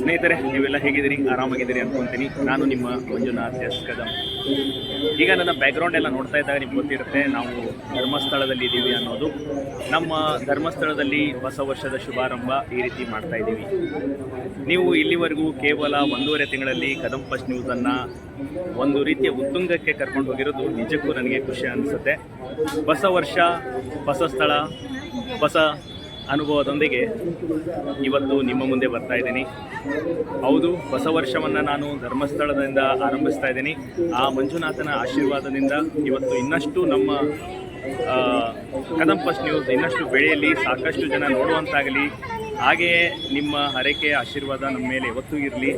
ಸ್ನೇಹಿತರೆ, ನೀವೆಲ್ಲ ಹೇಗಿದ್ದೀರಿ? ಆರಾಮಾಗಿದ್ದೀರಿ ಅನ್ಕೊಂತೀನಿ. ನಾನು ನಿಮ್ಮ ಮಂಜುನಾಥ್ ಎಸ್ ಈಗ ನನ್ನ ಬ್ಯಾಕ್ಗ್ರೌಂಡ್ ಎಲ್ಲ ನೋಡ್ತಾ ಇದ್ದಾಗ ನಿಮ್ಗೆ ಗೊತ್ತಿರುತ್ತೆ, ನಾವು ಧರ್ಮಸ್ಥಳದಲ್ಲಿ ಇದ್ದೀವಿ ಅನ್ನೋದು. ನಮ್ಮ ಧರ್ಮಸ್ಥಳದಲ್ಲಿ ಹೊಸ ವರ್ಷದ ಶುಭಾರಂಭ ಈ ರೀತಿ ಮಾಡ್ತಾ ಇದ್ದೀವಿ. ನೀವು ಇಲ್ಲಿವರೆಗೂ ಕೇವಲ ಒಂದೂವರೆ ತಿಂಗಳಲ್ಲಿ ಕದಂ ಫಸ್ಟ್ ನ್ಯೂಸನ್ನು ಒಂದು ರೀತಿಯ ಉತ್ತುಂಗಕ್ಕೆ ಕರ್ಕೊಂಡು ಹೋಗಿರೋದು ನಿಜಕ್ಕೂ ನನಗೆ ಖುಷಿ ಅನಿಸುತ್ತೆ. ಹೊಸ ವರ್ಷ, ಹೊಸ ಸ್ಥಳ, ಹೊಸ ಅನುಭವದೊಂದಿಗೆ ಇವತ್ತು ನಿಮ್ಮ ಮುಂದೆ ಬರ್ತಾ ಇದ್ದೀನಿ. ಹೌದು, ಹೊಸ ವರ್ಷವನ್ನು ನಾನು ಧರ್ಮಸ್ಥಳದಿಂದ ಆರಂಭಿಸ್ತಾ ಇದ್ದೀನಿ. ಆ ಮಂಜುನಾಥನ ಆಶೀರ್ವಾದದಿಂದ ಇವತ್ತು ಇನ್ನಷ್ಟು ನಮ್ಮ ಕದಂಪಸ್ ನ್ಯೂಸ್ ಇನ್ನಷ್ಟು ಬೆಳೆಯಲಿ ಸಾಕಷ್ಟು ಜನ ನೋಡುವಂತಾಗಲಿ ಹಾಗೆಯೇ ನಿಮ್ಮ ಹರಕೆ ಆಶೀರ್ವಾದ ನಮ್ಮ ಮೇಲೆ ಯಾವತ್ತೂ ಇರಲಿ.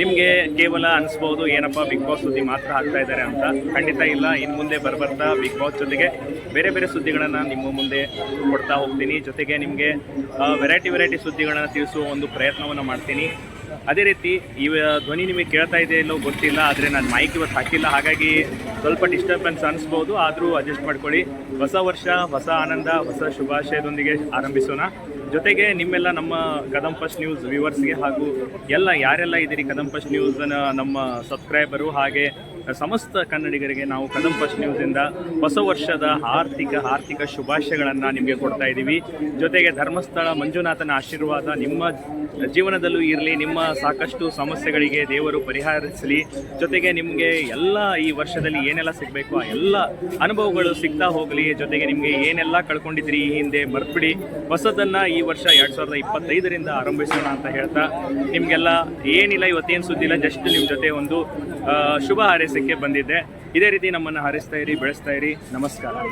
ನಿಮಗೆ ಕೇವಲ ಅನಿಸ್ಬೋದು, ಏನಪ್ಪ ಬಿಗ್ ಬಾಸ್ ಸುದ್ದಿ ಮಾತ್ರ ಹಾಕ್ತಾ ಇದ್ದಾರೆ ಅಂತ. ಖಂಡಿತ ಇಲ್ಲ ಇನ್ನು ಮುಂದೆ ಬರಬರ್ತಾ ಬಿಗ್ ಬಾಸ್ ಜೊತೆಗೆ ಬೇರೆ ಬೇರೆ ಸುದ್ದಿಗಳನ್ನು ನಿಮ್ಮ ಮುಂದೆ ಕೊಡ್ತಾ ಹೋಗ್ತೀನಿ. ಜೊತೆಗೆ ನಿಮಗೆ ವೆರೈಟಿ ವೆರೈಟಿ ಸುದ್ದಿಗಳನ್ನು ತಿಳಿಸುವ ಒಂದು ಪ್ರಯತ್ನವನ್ನು ಮಾಡ್ತೀನಿ. ಅದೇ ರೀತಿ ಈ ಧ್ವನಿ ನಿಮಗೆ ಕೇಳ್ತಾ ಇದೆ ಇಲ್ಲೋ ಗೊತ್ತಿಲ್ಲ, ಆದರೆ ನಾನು ಮೈಕ್ ಇವತ್ತು ಹಾಕಿಲ್ಲ. ಹಾಗಾಗಿ ಸ್ವಲ್ಪ ಡಿಸ್ಟರ್ಬೆನ್ಸ್ ಅನಿಸ್ಬೋದು, ಆದರೂ ಅಡ್ಜಸ್ಟ್ ಮಾಡ್ಕೊಳ್ಳಿ. ಹೊಸ ವರ್ಷ, ಹೊಸ ಆನಂದ, ಹೊಸ ಶುಭಾಶಯದೊಂದಿಗೆ ಆರಂಭಿಸೋಣ. ಜೊತೆಗೆ ನಿಮ್ಮೆಲ್ಲ ನಮ್ಮ ಕದಂ ಫಸ್ಟ್ ನ್ಯೂಸ್ ವ್ಯೂವರ್ಸ್ಗೆ ಹಾಗೂ ಎಲ್ಲ ಯಾರೆಲ್ಲ ಇದ್ದೀರಿ ಕದಂ ಫಸ್ಟ್ ನ್ಯೂಸನ್ನು ನಮ್ಮ ಸಬ್ಸ್ಕ್ರೈಬರು ಹಾಗೆ ಸಮಸ್ತ ಕನ್ನಡಿಗರಿಗೆ ನಾವು ಕದಂ ಫಸ್ಟ್ ನ್ಯೂಸಿಂದ ಹೊಸ ವರ್ಷದ ಆರ್ಥಿಕ ಆರ್ಥಿಕ ಶುಭಾಶಯಗಳನ್ನು ನಿಮಗೆ ಕೊಡ್ತಾ ಇದ್ದೀವಿ. ಜೊತೆಗೆ ಧರ್ಮಸ್ಥಳ ಮಂಜುನಾಥನ ಆಶೀರ್ವಾದ ನಿಮ್ಮ ಜೀವನದಲ್ಲೂ ಇರಲಿ, ನಿಮ್ಮ ಸಾಕಷ್ಟು ಸಮಸ್ಯೆಗಳಿಗೆ ದೇವರು ಪರಿಹರಿಸಲಿ. ಜೊತೆಗೆ ನಿಮಗೆ ಎಲ್ಲ ಈ ವರ್ಷದಲ್ಲಿ ಏನೆಲ್ಲ ಸಿಗಬೇಕು, ಆ ಎಲ್ಲ ಅನುಭವಗಳು ಸಿಗ್ತಾ ಹೋಗಲಿ. ಜೊತೆಗೆ ನಿಮಗೆ ಏನೆಲ್ಲ ಕಳ್ಕೊಂಡಿದ್ರಿ ಈ ಹಿಂದೆ ಮರ್ಪಿಡಿ ಹೊಸದನ್ನು ಈ ವರ್ಷ ಎರಡು ಸಾವಿರದ ಇಪ್ಪತ್ತೈದರಿಂದ ಆರಂಭಿಸೋಣ ಅಂತ ಹೇಳ್ತಾ, ನಿಮಗೆಲ್ಲ ಏನಿಲ್ಲ, ಇವತ್ತೇನು ಸುದ್ದಿಲ್ಲ, ಜಸ್ಟ್ ನಿಮ್ಮ ಜೊತೆ ಒಂದು ಶುಭ ಶುಭ ಹಾರೈಸಕ್ಕೆ ಬಂದಿದ್ದೆ. ಇದೇ ರೀತಿ ನಮ್ಮನ್ನು ಹರಿಸ್ತಾ ಇರಿ ಬೆಳೆಸ್ತಾ ಇರಿ. ನಮಸ್ಕಾರ.